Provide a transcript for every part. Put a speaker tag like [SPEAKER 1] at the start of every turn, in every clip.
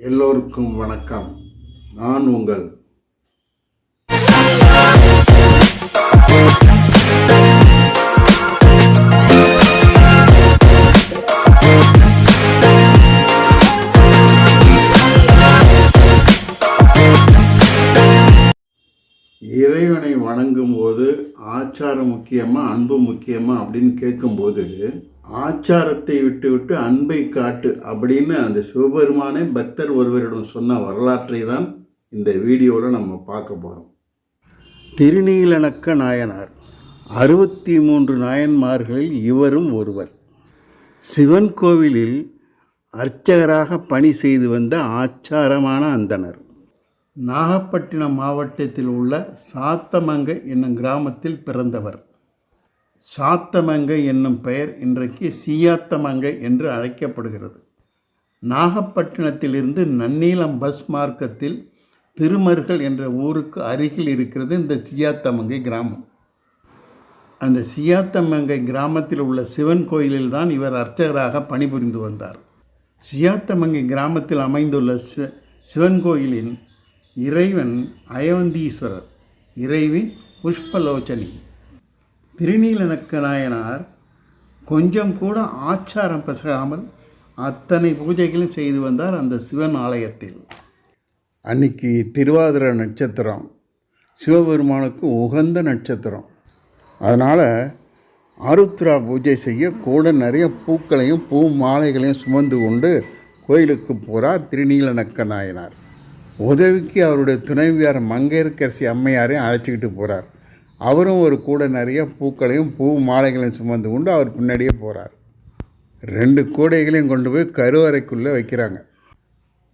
[SPEAKER 1] எல்லோருக்கும் வணக்கம். நான் உங்கள் இறைவனை வணங்கும்போது ஆச்சாரம் முக்கியமா அன்பு முக்கியமா அப்படின்னு கேட்கும்போது ஆச்சாரத்தை விட்டுவிட்டு அன்பை காட்டு அப்படின்னு அந்த சிவபெருமானே பக்தர் ஒருவரிடம் சொன்ன வரலாற்றை தான் இந்த வீடியோவில் நம்ம பார்க்க போகிறோம் திருநீலனக்க நாயனார். அறுபத்தி மூன்று நாயன்மார்களில் இவரும் ஒருவர். சிவன் கோவிலில் அர்ச்சகராக பணி செய்து வந்த ஆச்சாரமான அந்தணர். நாகப்பட்டினம் மாவட்டத்தில் உள்ள சாத்தமங்கை என்னும் கிராமத்தில் பிறந்தவர். சாத்தமங்கை என்னும் பெயர் இன்றைக்கு சியாத்தமங்கை என்று அழைக்கப்படுகிறது. நாகப்பட்டினத்திலிருந்து நன்னீளம் பஸ் மார்க்கத்தில் திருமருகல் என்ற ஊருக்கு அருகில் இருக்கிறது இந்த சியாத்தமங்கை கிராமம். அந்த சியாத்தமங்கை கிராமத்தில் உள்ள சிவன் கோயிலில் தான் இவர் அர்ச்சகராக பணிபுரிந்து வந்தார். சியாத்தமங்கை கிராமத்தில் அமைந்துள்ள சிவ சிவன் கோயிலின் இறைவன் அயவந்தீஸ்வரர் இறைவி புஷ்பலோச்சனி. திருநீலனக்க நாயனார் கொஞ்சம் கூட ஆச்சாரம் பிசகாமல் அத்தனை பூஜைகளும் செய்து வந்தார் அந்த சிவன் ஆலயத்தில். அன்னைக்கு திருவாதிர நட்சத்திரம் சிவபெருமானுக்கு உகந்த நட்சத்திரம். அதனால் ஆருத்ரா பூஜை செய்ய கூட நிறைய பூக்களையும் பூ மாலைகளையும் சுமந்து கொண்டு கோயிலுக்கு போகிறார் திருநீலனக்க நாயனார் உதவிக்கு அவருடைய துணைவியார் மங்கையர்கரசி அம்மையாரையும் அழைச்சிக்கிட்டு போகிறார் அவரும் ஒரு கூட நிறைய பூக்களையும் பூ மாலைகளையும் சுமந்து கொண்டு அவர் பின்னாடியே போகிறார் ரெண்டு கூடைகளையும் கொண்டு போய் கருவறைக்குள்ளே வைக்கிறாங்க.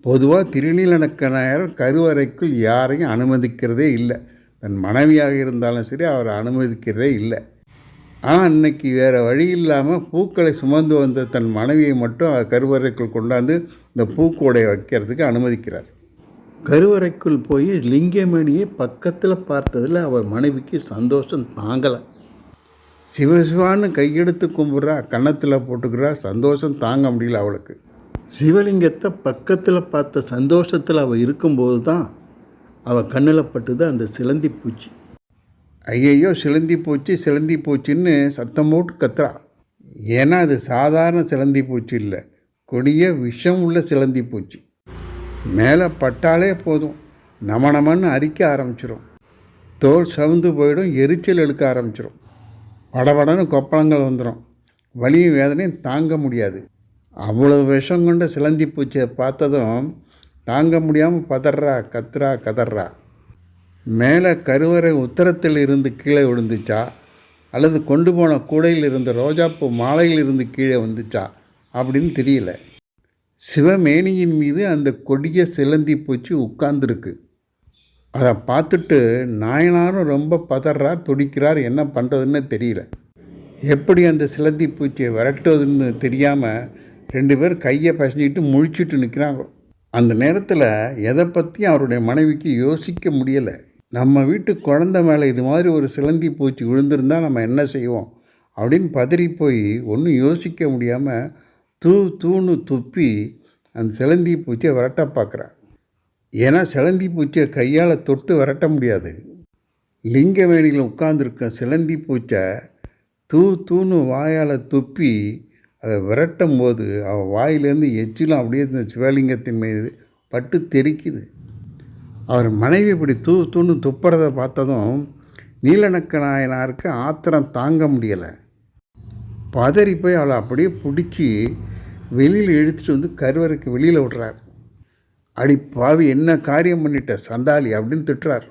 [SPEAKER 1] பொதுவாக திருநீலனக்க நாயர் கருவறைக்குள் யாரையும் அனுமதிக்கிறதே இல்லை. தன் மனைவியாக இருந்தாலும் சரி அவரை அனுமதிக்கிறதே இல்லை. ஆனால் அன்னைக்கு வேறு வழி இல்லாமல் பூக்களை சுமந்து வந்த தன் மனைவியை மட்டும் கருவறைக்குள் கொண்டாந்து இந்த பூக்கூடையை வைக்கிறதுக்கு அனுமதிக்கிறார். கருவறைக்குள் போய் லிங்கமணியை பக்கத்தில் பார்த்ததில் அவர் மனைவிக்கு சந்தோஷம் தாங்கலை. சிவசிவான்னு கையெடுத்து கும்பிட்றா கன்னத்தில் போட்டுக்கிறா சந்தோஷம் தாங்க முடியல அவளுக்கு. சிவலிங்கத்தை பக்கத்தில் பார்த்த சந்தோஷத்தில் அவள் இருக்கும்போது தான் அவள் கண்ணில் பட்டுது அந்த சிலந்தி பூச்சி. ஐயையோ சிலந்தி பூச்சி சிலந்தி பூச்சின்னு சத்தம் போட்டு கத்துறா. ஏன்னா அது சாதாரண சிலந்தி பூச்சி இல்லை. கொடிய விஷம் உள்ள சிலந்தி பூச்சி. மேலே பட்டாலே போதும். நம நமன்னு அரிக்க ஆரம்பிச்சிடும் தோல் சவுந்து போயிடும் எரிச்சல் எடுக்க ஆரம்பிச்சிடும் படபடன்னு கொப்பளங்கள் வந்துடும் வலியும் வேதனையும் தாங்க முடியாது. அவ்வளோ விஷம் கொண்ட சிலந்தி பூச்சியை பார்த்ததும் தாங்க முடியாமல் பதறா கத்துறா கதறா. மேலே கருவறை உத்தரத்தில் இருந்து கீழே விழுந்துச்சா? அல்லது கொண்டு போன கூடையில் இருந்த ரோஜாப்பூ மாலையில் இருந்து கீழே வந்துச்சா? அப்படின்னு தெரியல. சிவமேனியின் மீது அந்த கொடிய சிலந்தி பூச்சி உட்கார்ந்துருக்கு. அதை பார்த்துட்டு நாயனாரும் ரொம்ப பதறார் துடிக்கிறார் என்ன பண்ணுறதுன்னு தெரியல. எப்படி அந்த சிலந்தி பூச்சியை விரட்டுவதுன்னு தெரியாமல் ரெண்டு பேர் கையை பசஞ்சிக்கிட்டு முழிச்சிட்டு நிற்கிறாங்க. அந்த நேரத்தில் எதை பற்றியும் அவருடைய மனைவிக்கு யோசிக்க முடியலை. நம்ம வீட்டு குழந்த மேலே இது மாதிரி ஒரு சிலந்தி பூச்சி விழுந்திருந்தால் நம்ம என்ன செய்வோம் அப்படின்னு பதறி போய் ஒன்றும் யோசிக்க முடியாமல் தூ தூணு துப்பி அந்த சிலந்தி பூச்சியை விரட்ட பார்க்குறான். ஏன்னா சிலந்தி பூச்சியை கையால் தொட்டு விரட்ட முடியாது. லிங்கவேணியில் உட்காந்துருக்க சிலந்தி பூச்சை தூ தூணு வாயால் துப்பி அதை விரட்டும் போது அவள் வாயிலேருந்து எச்சிலும் அப்படியே இந்த சிவலிங்கத்தின் மீது பட்டு தெரிக்குது. அவர் மனைவி இப்படி தூ தூணு துப்புறதை பார்த்ததும் நீலநக்க நாயனாருக்கு ஆத்திரம் தாங்க முடியலை. பதறி போய் அவளை அப்படியே பிடிச்சி வெளியில் இழுத்துட்டு வந்து கருவறைக்கு வெளியில் விடுறார். அடி பாவி என்ன காரியம் பண்ணிட்ட சண்டாளி அப்படின்னு திட்டுறார்.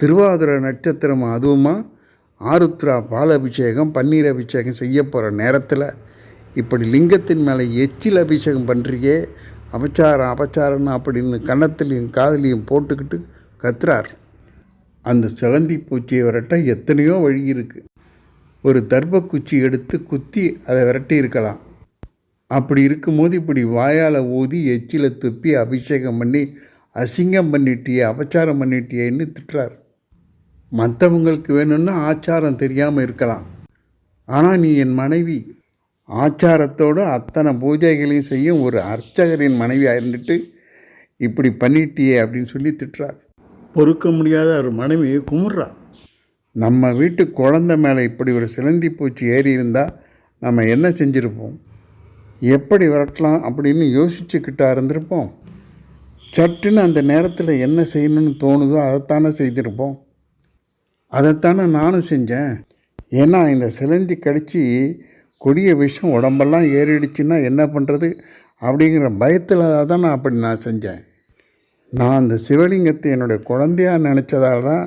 [SPEAKER 1] திருவாதிரை நட்சத்திரம் அதுவுமா? ஆருத்ரா பால் அபிஷேகம் பன்னீர் அபிஷேகம் செய்ய போகிற நேரத்தில் இப்படி லிங்கத்தின் மேலே எச்சில் அபிஷேகம் பண்ணுறியே அபச்சாரம் அபச்சாரம்னு அப்படின்னு கன்னத்துலேயும் காதுலேயும் போட்டுக்கிட்டு கத்துறார். அந்த சிலந்தி பூச்சியை விரட்ட எத்தனையோ வழி இருக்குது ஒரு தர்பக்குச்சி எடுத்து குத்தி அதை விரட்டி இருக்கலாம். அப்படி இருக்கும்போது இப்படி வாயால் ஊதி எச்சில துப்பி அபிஷேகம் பண்ணி அசிங்கம் பண்ணிட்டியே அபச்சாரம் பண்ணிட்டியேன்னு திட்டுறார். மற்றவங்களுக்கு வேணும்னா ஆச்சாரம் தெரியாமல் இருக்கலாம். ஆனால் நீ என் மனைவி ஆச்சாரத்தோடு அத்தனை பூஜைகளையும் செய்யும் ஒரு அர்ச்சகரின் மனைவியாக இருந்துட்டு இப்படி பண்ணிட்டியே அப்படின்னு சொல்லி திட்டுறார். பொறுக்க முடியாத ஒரு மனைவி குமுறா நம்ம வீட்டு குழந்தை மேலே இப்படி ஒரு சிலந்தி பூச்சி ஏறி இருந்தால் நம்ம என்ன செஞ்சுருப்போம்? எப்படி விரட்டலாம் அப்படின்னு யோசிச்சுக்கிட்டா இருந்திருப்போம் சட்டுன்னு அந்த நேரத்தில் என்ன செய்யணும்னு தோணுதோ அதைத்தானே செய்திருப்போம். அதைத்தானே நானும் செஞ்சேன். ஏன்னா இந்த சிலந்தி கடித்து கொடிய விஷம் உடம்பெல்லாம் ஏறிடுச்சுன்னா என்ன பண்ணுறது அப்படிங்கிற பயத்தில் தான் நான் அப்படி நான் செஞ்சேன். நான் அந்த சிவலிங்கத்தை என்னுடைய குழந்தையாக நினச்சதால தான்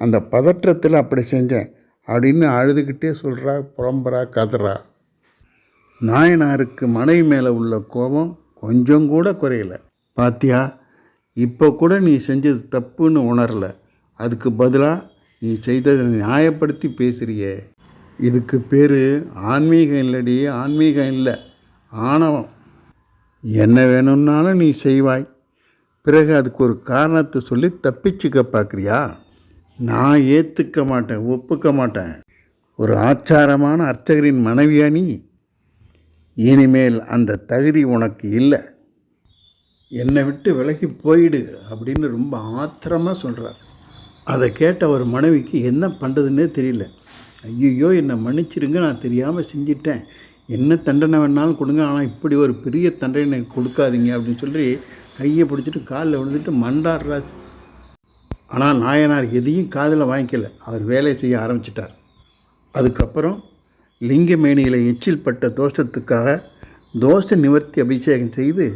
[SPEAKER 1] அந்த பதற்றத்தில் அப்படி செஞ்சேன். அப்படின்னு அழுதுகிட்டே சொல்கிறா புலம்புறா கதறா. நாயனாருக்கு மனைவி மேலே உள்ள கோபம் கொஞ்சம் கூட குறையல. பாத்தியா இப்போ கூட நீ செஞ்சது தப்புன்னு உணரல. அதுக்கு பதிலாக நீ செய்ததை நியாயப்படுத்தி பேசுகிறியே இதுக்கு பேர் ஆன்மீகம் இல்லடி ஆன்மீகம் இல்லை ஆணவம். என்ன வேணும்னாலும் நீ செய்வாய். பிறகு அதுக்கு ஒரு காரணத்தை சொல்லி தப்பிச்சுக்க பார்க்குறியா நான் ஏற்றுக்க மாட்டேன் ஒப்புக்க மாட்டேன். ஒரு ஆச்சாரமான அர்ச்சகரின் மனைவியா நீ இனிமேல் அந்த தகுதி உனக்கு இல்லை. என்னை விட்டு விலகி போயிடு அப்படின்னு ரொம்ப ஆத்திரமாக சொல்கிறார் அதை கேட்ட ஒரு மனைவிக்கு என்ன பண்ணுறதுன்னே தெரியல. ஐயோ என்னை மன்னிச்சிடுங்க நான் தெரியாமல் செஞ்சிட்டேன். என்ன தண்டனை வேணாலும் கொடுங்க ஆனால் இப்படி ஒரு பெரிய தண்டனை கொடுக்காதீங்க அப்படின்னு சொல்லி கையை பிடிச்சிட்டு காலில் விழுந்துட்டு மண்டாடுறா ஆனால் நாயனார் எதையும் காதில் வாங்கிக்கல. அவர் வேலை செய்ய ஆரம்பிச்சிட்டார். அதுக்கப்புறம் லிங்கமேனியில் எச்சில் பட்ட தோஷத்துக்காக தோஷ நிவர்த்தி அபிஷேகம் செய்து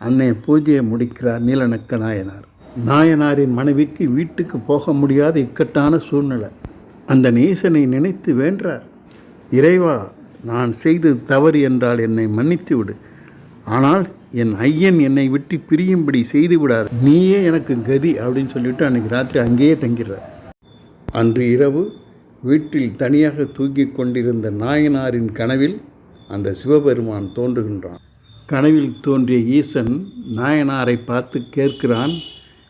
[SPEAKER 1] அன்னைய பூஜையை முடிக்கிறார் நீலநக்க நாயனார். நாயனாரின் மனைவிக்கு வீட்டுக்கு போக முடியாத இக்கட்டான சூழ்நிலை. அந்த நேசனை நினைத்து வேண்டார். இறைவா நான் செய்தது தவறு என்றால் என்னை மன்னித்து விடு. ஆனால் என் ஐயன் என்னை விட்டு பிரியும்படி செய்து விடாது நீயே எனக்கு கதி அப்படின்னு சொல்லிட்டு அன்றைக்கி ராத்திரி அங்கேயே தங்கிடுறார் அன்று இரவு வீட்டில் தனியாக தூக்கி கொண்டிருந்த நாயனாரின் கனவில் அந்த சிவபெருமான் தோன்றுகின்றான். கனவில் தோன்றிய ஈசன் நாயனாரை பார்த்து கேட்கிறான்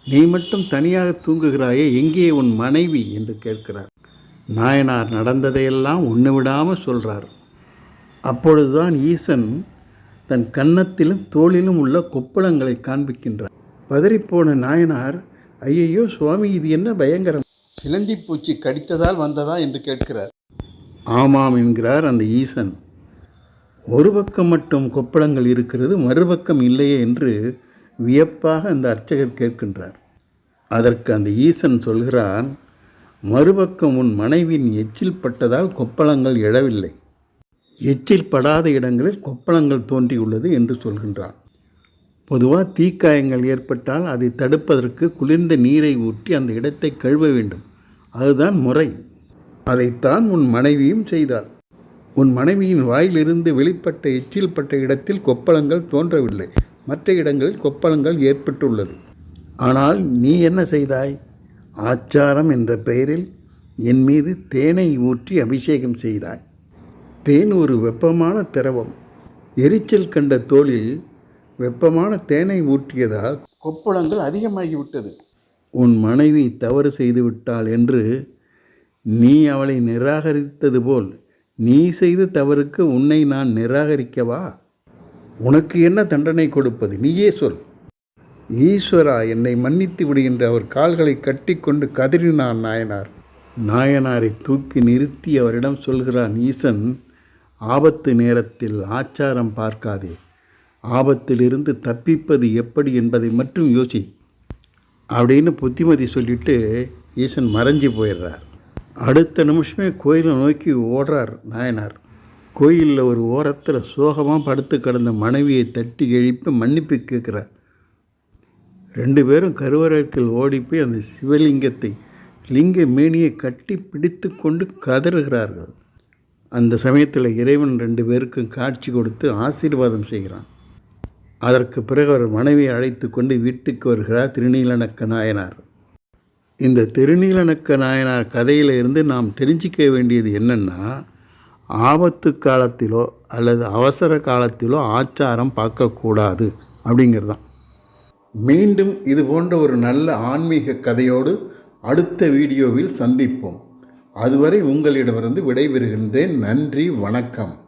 [SPEAKER 1] நீ மட்டும் தனியாக தூங்குகிறாயே எங்கே உன் மனைவி? என்று கேட்கிறார். நாயனார் நடந்ததையெல்லாம் ஒன்று விடாமல் சொல்கிறார் அப்பொழுதுதான் ஈசன் தன் கன்னத்திலும் தோளிலும் உள்ள கொப்பளங்களை காண்பிக்கின்றார். பதறிப்போன நாயனார் ஐயையோ சுவாமி இது என்ன பயங்கரம்? சிலந்தி பூச்சி கடித்ததால் வந்ததா? என்று கேட்கிறார். ஆமாம் என்கிறார் அந்த ஈசன். ஒரு பக்கம் மட்டும் கொப்பளங்கள் இருக்கிறது மறுபக்கம் இல்லையே என்று வியப்பாக அந்த அர்ச்சகர் கேட்கின்றார். அதற்கு அந்த ஈசன் சொல்கிறான் மறுபக்கம் உன் மனைவியின் எச்சில் பட்டதால் கொப்பளங்கள் எழவில்லை. எச்சில் படாத இடங்களில் கொப்பளங்கள் தோன்றியுள்ளது என்று சொல்கின்றான். பொதுவாக தீக்காயங்கள் ஏற்பட்டால் அதை தடுப்பதற்கு குளிர்ந்த நீரை ஊற்றி அந்த இடத்தை கழுவ வேண்டும். அதுதான் முறை. அதைத்தான் உன் மனைவியும் செய்தார் உன் மனைவியின் வாயிலிருந்து வெளிப்பட்ட எச்சில் பட்ட இடத்தில் கொப்பளங்கள் தோன்றவில்லை. மற்ற இடங்களில் கொப்பளங்கள் ஏற்பட்டுள்ளது. ஆனால் நீ என்ன செய்தாய்? ஆச்சாரம் என்ற பெயரில் என் மீது தேனை ஊற்றி அபிஷேகம் செய்தாய். தேன் ஒரு வெப்பமான திரவம். எரிச்சல் கண்ட தோளில் வெப்பமான தேனை ஊற்றியதால் கொப்பளங்கள் அதிகமாகிவிட்டது. உன் மனைவி தவறு செய்துவிட்டாள் என்று நீ அவளை நிராகரித்தது போல் நீ செய்த தவறுக்கு உன்னை நான் நிராகரிக்கவா? உனக்கு என்ன தண்டனை கொடுப்பது? நீயே சொல். ஈஸ்வரா என்னை மன்னித்து விடுகின்ற அவர் கால்களை கட்டிக்கொண்டு கதறினான் நாயனார். நாயனாரை தூக்கி நிறுத்தி அவரிடம் சொல்கிறான் ஈசன் ஆபத்து நேரத்தில் ஆச்சாரம் பார்க்காதே. ஆபத்திலிருந்து தப்பிப்பது எப்படி என்பதை மட்டும் யோசி. அப்படின்னு புத்திமதி சொல்லிட்டு ஈசன் மறைஞ்சு போயிடுறார். அடுத்த நிமிஷமே கோயிலை நோக்கி ஓடுறார் நாயனார். கோயிலில் ஒரு ஓரத்தில் சோகமாக படுத்து கிடந்த மனைவியை தட்டி எழுப்பி மன்னிப்பு கேட்குறார். ரெண்டு பேரும் கருவறைக்குள் ஓடி போய் அந்த சிவலிங்கத்தை லிங்க மேனியை கட்டி பிடித்து கொண்டு கதறுகிறார்கள். அந்த சமயத்தில் இறைவன் ரெண்டு பேருக்கும் காட்சி கொடுத்து ஆசீர்வாதம் செய்கிறான். அதற்கு பிறகு அவர் மனைவியை அழைத்து கொண்டு வீட்டுக்கு வருகிறார் திருநீலனக்க நாயனார். இந்த திருநீலனக்க நாயனார் கதையில் இருந்து நாம் தெரிஞ்சிக்க வேண்டியது என்னென்னா ஆபத்து காலத்திலோ அல்லது அவசர காலத்திலோ ஆச்சாரம் பார்க்கக்கூடாது அப்படிங்கிறது தான் மீண்டும் இது போன்ற ஒரு நல்ல ஆன்மீக கதையோடு அடுத்த வீடியோவில் சந்திப்போம். அதுவரை உங்களிடமிருந்து விடைபெறுகின்றேன். நன்றி வணக்கம்.